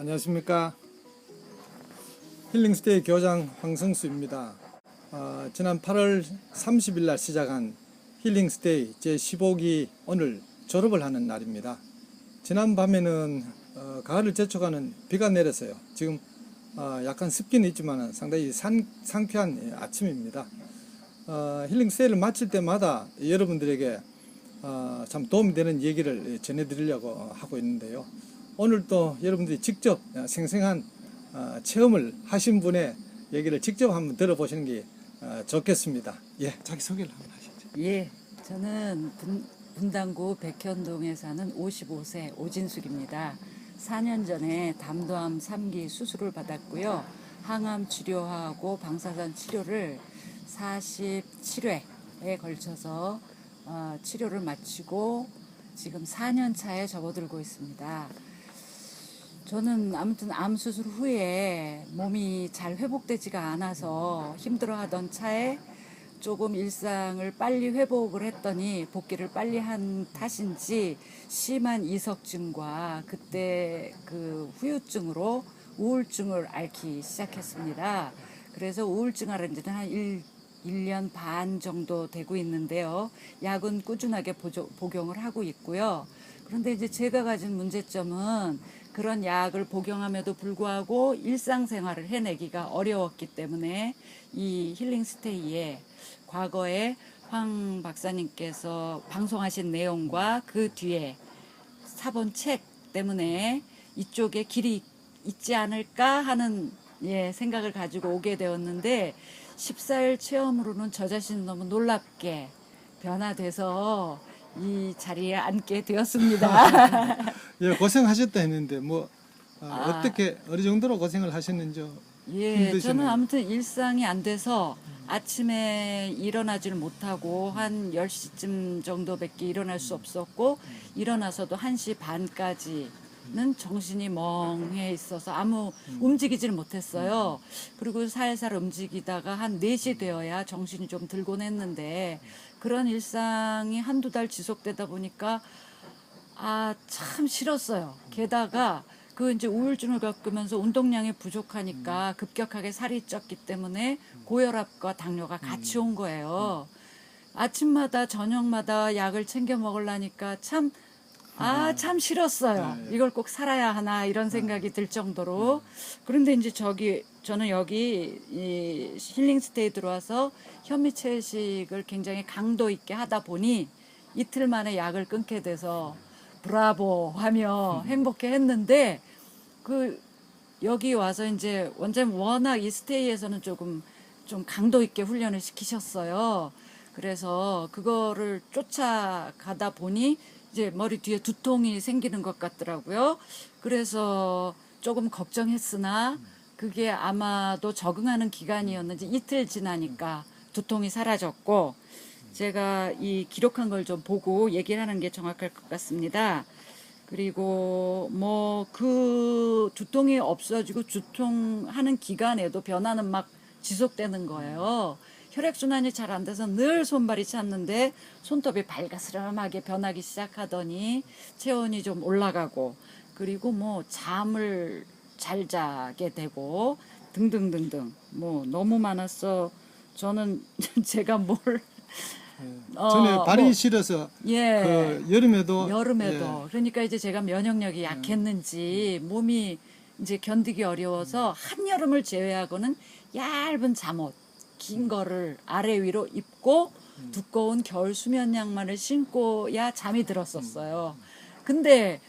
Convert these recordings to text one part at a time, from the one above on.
안녕하십니까? 힐링스테이 교장 황성수입니다. 어, 지난 8월 30일 날 시작한 힐링스테이 제15기 오늘 졸업을 하는 날입니다. 지난 밤에는 어, 가을을 재촉하는 비가 내렸어요. 지금 어, 약간 습기는 있지만 상당히 산, 상쾌한 예, 아침입니다. 어, 힐링스테이를 마칠 때마다 여러분들에게 어, 참 도움이 되는 얘기를 전해드리려고 하고 있는데요. 오늘 또 여러분들이 직접 생생한 어, 체험을 하신 분의 얘기를 직접 한번 들어보시는 게 어, 좋겠습니다. 예, 자기 소개를 한번 하시죠. 예, 저는 분, 분당구 백현동에 사는 55세 오진숙입니다. 4년 전에 담도암 3기 수술을 받았고요. 항암 치료하고 방사선 치료를 47회에 걸쳐서 어, 치료를 마치고 지금 4년 차에 접어들고 있습니다. 저는 아무튼 암 수술 후에 몸이 잘 회복되지가 않아서 힘들어하던 차에 조금 일상을 빨리 회복을 했더니 복귀를 빨리 한 탓인지 심한 이석증과 그때 그 후유증으로 우울증을 앓기 시작했습니다. 그래서 우울증 앓은 지는 한 1, 1년 반 정도 되고 있는데요. 약은 꾸준하게 보조, 복용을 하고 있고요. 그런데 이제 제가 가진 문제점은 그런 약을 복용함에도 불구하고 일상생활을 해내기가 어려웠기 때문에 이 힐링 스테이에 과거에 황 박사님께서 방송하신 내용과 그 뒤에 사본 책 때문에 이쪽에 길이 있지 않을까 하는 예, 생각을 가지고 오게 되었는데 14일 체험으로는 저 자신이 너무 놀랍게 변화돼서 이 자리에 앉게 되었습니다. 예, 고생하셨다 했는데 뭐 어, 아. 떻게 어느 정도로 고생을 하셨는지 예, 힘드시네요. 저는 아무튼 일상이 안 돼서 아침에 일어나질 못하고 한 10시쯤 정도밖에 일어날 수 없었고 일어나서도 1시 반까지는 정신이 멍해 있어서 아무 움직이질 못했어요. 그리고 살살 움직이다가 한 4시 되어야 정신이 좀 들곤 했는데 그런 일상이 한두 달 지속되다 보니까 아, 참 싫었어요. 게다가 그 이제 우울증을 겪으면서 운동량이 부족하니까 급격하게 살이 쪘기 때문에 고혈압과 당뇨가 같이 온 거예요. 아침마다 저녁마다 약을 챙겨 먹으려니까 참 아, 참 싫었어요. 네. 이걸 꼭 살아야 하나 이런 생각이 들 정도로. 그런데 이제 저기 저는 여기 이 힐링 스테이 들어와서 현미 채식을 굉장히 강도 있게 하다 보니 이틀 만에 약을 끊게 돼서 브라보 하며 행복해 했는데 그 여기 와서 이제 원장님 워낙 이 스테이에서는 조금 좀 강도 있게 훈련을 시키셨어요. 그래서 그거를 쫓아가다 보니 이제 머리 뒤에 두통이 생기는 것 같더라고요. 그래서 조금 걱정했으나 그게 아마도 적응하는 기간이었는지 이틀 지나니까 두통이 사라졌고 제가 이 기록한 걸 좀 보고 얘기를 하는 게 정확할 것 같습니다. 그리고 뭐 그 두통이 없어지고 두통하는 기간에도 변화는 막 지속되는 거예요. 혈액순환이 잘 안 돼서 늘 손발이 찼는데 손톱이 발가스름하게 변하기 시작하더니 체온이 좀 올라가고 그리고 뭐 잠을 잘 자게 되고 등등등등 뭐 너무 많았어. 저는 제가 뭘 어, 전에 발이 뭐, 시려서 예. 그 여름에도 여름에도. 그러니까 이제 제가 면역력이 약했는지 몸이 이제 견디기 어려워서 한 여름을 제외하고는 얇은 잠옷 긴 거를 아래 위로 입고 두꺼운 겨울 수면 양말을 신고야 잠이 들었었어요. 근데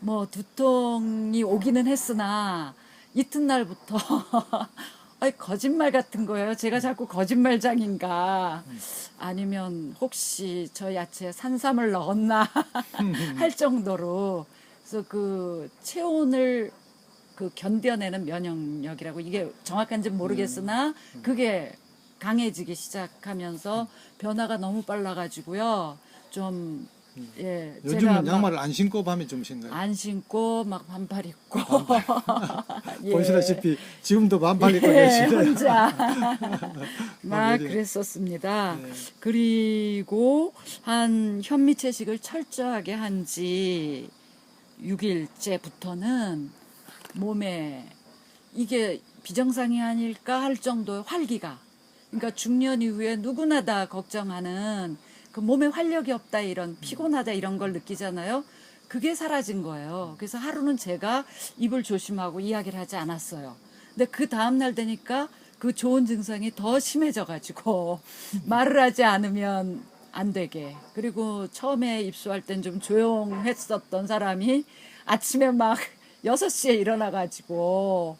뭐 두통이 오기는 했으나 이튿날부터 아니 거짓말 같은 거예요. 제가 자꾸 거짓말장인가? 아니면 혹시 저 야채에 산삼을 넣었나? 할 정도로. 그래서 그 체온을 그 견뎌내는 면역력이라고. 이게 정확한지 는 모르겠으나 그게 강해지기 시작하면서 변화가 너무 빨라가지고요. 좀 예, 요즘은 양말을 안 신고 밤에 주무신가요? 안 신고 막 반팔 입고 예. 보시다시피 지금도 반팔 입고 예, 계시네요. 혼자 막 네. 그랬었습니다. 네. 그리고 한 현미 채식을 철저하게 한 지 6일째부터는 몸에 이게 비정상이 아닐까 할 정도의 활기가 그러니까 중년 이후에 누구나 다 걱정하는 그 몸에 활력이 없다 이런 피곤하다 이런 걸 느끼잖아요. 그게 사라진 거예요. 그래서 하루는 제가 입을 조심하고 이야기를 하지 않았어요. 근데 그 다음 날 되니까 그 좋은 증상이 더 심해져 가지고 말을 하지 않으면 안 되게. 그리고 처음에 입수할 땐 좀 조용했었던 사람이 아침에 막 6시에 일어나 가지고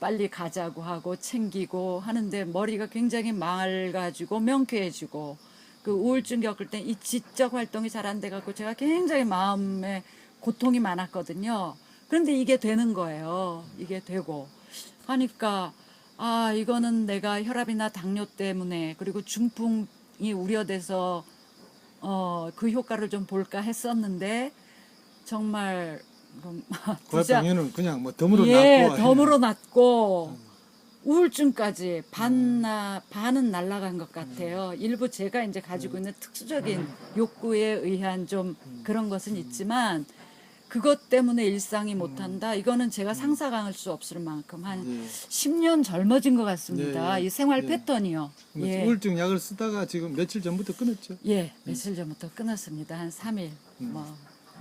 빨리 가자고 하고 챙기고 하는데 머리가 굉장히 맑아지고 명쾌해지고 그 우울증 겪을 때 이 지적 활동이 잘 안 돼 갖고 제가 굉장히 마음에 고통이 많았거든요. 그런데 이게 되는 거예요. 이게 되고. 하니까 아 이거는 내가 혈압이나 당뇨 때문에 그리고 중풍이 우려돼서 어 그 효과를 좀 볼까 했었는데 정말 음, 고혈 진짜 당뇨는 그냥 뭐 덤으로 예, 낫고. 덤으로 났고 우울증까지 반나 반은 날아간 것 같아요. 일부 제가 이제 가지고 있는 특수적인 욕구에 의한 좀 그런 것은 있지만 그것 때문에 일상이 못한다. 이거는 제가 상상할 수 없을 만큼 한 예. 10년 젊어진 것 같습니다. 예, 예. 이 생활 예. 패턴이요. 뭐 예. 우울증 약을 쓰다가 지금 며칠 전부터 끊었죠. 예, 며칠 전부터 끊었습니다. 한 3일. 음. 뭐,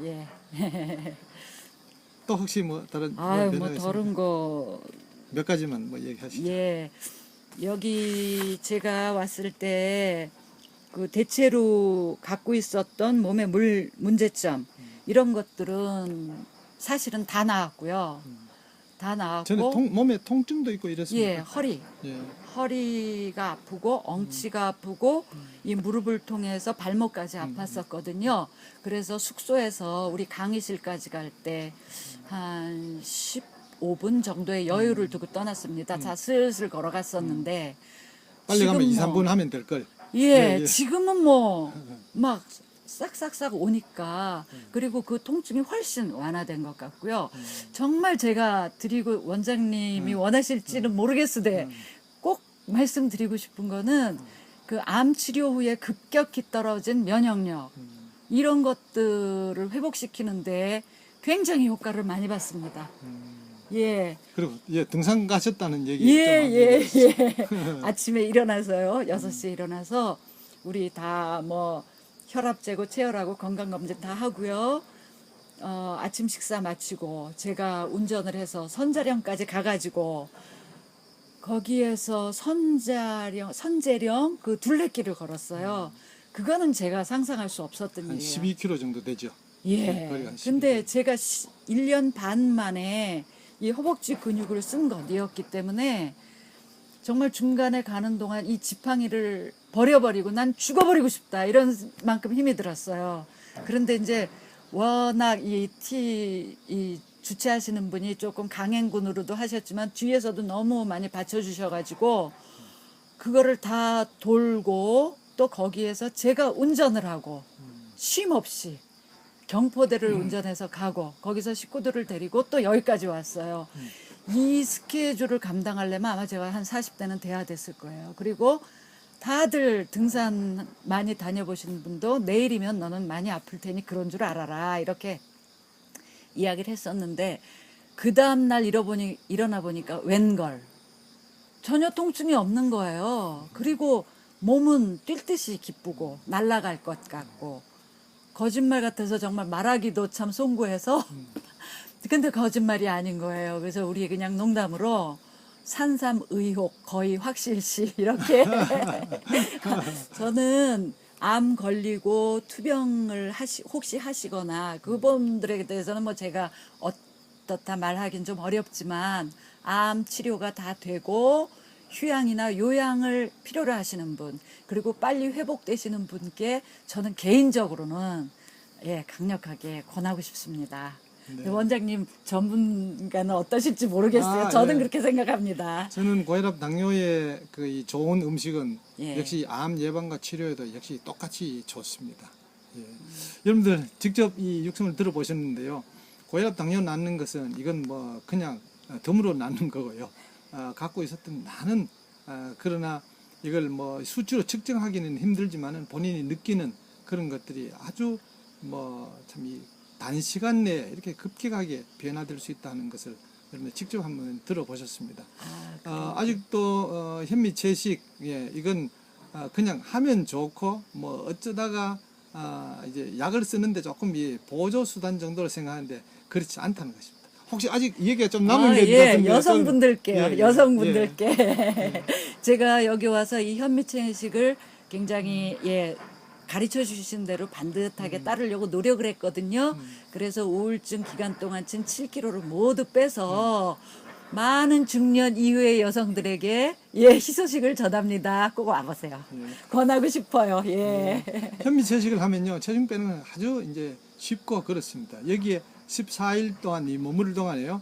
예. 또 혹시 뭐 다른 뭐 아유, 뭐? 다른 거 몇 가지만 뭐 얘기하시죠. 예. 여기 제가 왔을 때 그 대체로 갖고 있었던 몸의 물 문제점 이런 것들은 사실은 다 나았고요. 다 나았고 전에 통, 몸에 통증도 있고 이랬습니다. 예, 허리 예. 허리가 아프고 엉치가 아프고 이 무릎을 통해서 발목까지 아팠었거든요. 그래서 숙소에서 우리 강의실까지 갈 때 한 15분 정도의 여유를 두고 떠났습니다. 자, 슬슬 걸어갔었는데 빨리 가면 2, 지금 뭐 3분 하면 될 걸. 예, 예, 예. 지금은 뭐 막 싹싹싹 오니까 그리고 그 통증이 훨씬 완화된 것 같고요. 정말 제가 드리고 원장님이 원하실지는 모르겠으되 꼭 말씀드리고 싶은 거는 그 암 치료 후에 급격히 떨어진 면역력 이런 것들을 회복시키는데 굉장히 효과를 많이 받습니다. 예. 그리고 예 등산 가셨다는 얘기 예, 좀 예, 예. 아침에 일어나서요. 여섯 시에 일어나서 우리 다 뭐 혈압 재고 체열하고 건강 검진 다 하고요. 어, 아침 식사 마치고 제가 운전을 해서 선자령까지 가 가지고 거기에서 선자령 선재령 그 둘레길을 걸었어요. 그거는 제가 상상할 수 없었던 한 일이에요. 12km 정도 되죠. 예. 거리가 근데 제가 시, 1년 반 만에 이 허벅지 근육을 쓴 것이었기 때문에 정말 중간에 가는 동안 이 지팡이를 버려버리고 난 죽어버리고 싶다 이런 만큼 힘이 들었어요. 그런데 이제 워낙 이 티, 이 주최하시는 분이 조금 강행군으로도 하셨지만 뒤에서도 너무 많이 받쳐주셔가지고 그거를 다 돌고 또 거기에서 제가 운전을 하고 쉼 없이 경포대를 운전해서 가고 거기서 식구들을 데리고 또 여기까지 왔어요. 이 스케줄을 감당하려면 아마 제가 한 40대는 돼야 됐을 거예요. 그리고 다들 등산 많이 다녀보신 분도 내일이면 너는 많이 아플 테니 그런 줄 알아라. 이렇게 이야기를 했었는데 그 다음날 일어보니, 일어나 보니까 웬걸. 전혀 통증이 없는 거예요. 그리고 몸은 뛸 듯이 기쁘고 날아갈 것 같고 거짓말 같아서 정말 말하기도 참 송구해서. 근데 거짓말이 아닌 거예요. 그래서 우리 그냥 농담으로 산삼 의혹 거의 확실시 이렇게. 저는 암 걸리고 투병을 하시 혹시 하시거나 그분들에 대해서는 뭐 제가 어떻다 말하긴 좀 어렵지만 암 치료가 다 되고 휴양이나 요양을 필요로 하시는 분 그리고 빨리 회복되시는 분께 저는 개인적으로는 예 강력하게 권하고 싶습니다. 네. 원장님 전문가는 어떠실지 모르겠어요. 아, 저는 예. 그렇게 생각합니다. 저는 고혈압 당뇨의 그이 좋은 음식은 예. 역시 암 예방과 치료에도 역시 똑같이 좋습니다. 예. 여러분들 직접 이 육성을 들어보셨는데요. 고혈압 당뇨 낫는 것은 이건 뭐 그냥 어, 덤으로 낫는 거고요. 아, 갖고 있었던 많은 아, 그러나 이걸 뭐 수치로 측정하기는 힘들지만은 본인이 느끼는 그런 것들이 아주 뭐 참 이 단시간 내에 이렇게 급격하게 변화될 수 있다는 것을 여러분 직접 한번 들어보셨습니다. 아, 어, 아직도 어, 현미 채식 예 이건 어, 그냥 하면 좋고 뭐 어쩌다가 아, 이제 약을 쓰는데 조금 이 보조 수단 정도로 생각하는데 그렇지 않다는 것입니다. 혹시 아직 얘기가 좀 남은 아, 게 예, 같은데 여성분들께요. 예, 예, 여성분들께 제가 여기 와서 이 현미채식을 굉장히 예 가르쳐 주신 대로 반듯하게 따르려고 노력을 했거든요. 그래서 우울증 기간 동안 친 7kg를 모두 빼서 많은 중년 이후의 여성들에게 예 희소식을 전합니다. 꼭 와보세요. 권하고 싶어요. 예. 현미 채식을 하면요 체중 빼는 건 아주 이제 쉽고 그렇습니다. 여기에 14일 동안 이 머무를 동안에요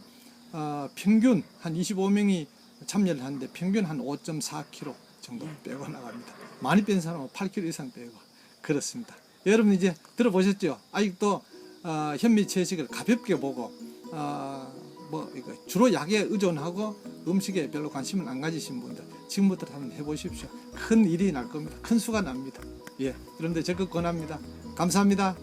어, 평균 한 25명이 참여를 하는데 평균 한 5.4kg 정도 빼고 나갑니다. 많이 뺀 사람은 8kg 이상 빼고 그렇습니다. 여러분 이제 들어보셨죠? 아직도 어, 현미 채식을 가볍게 보고 어, 뭐 이거 주로 약에 의존하고 음식에 별로 관심을 안 가지신 분들 지금부터 한번 해보십시오. 큰 일이 날 겁니다. 큰 수가 납니다. 예, 여러분들 적극 권합니다. 감사합니다.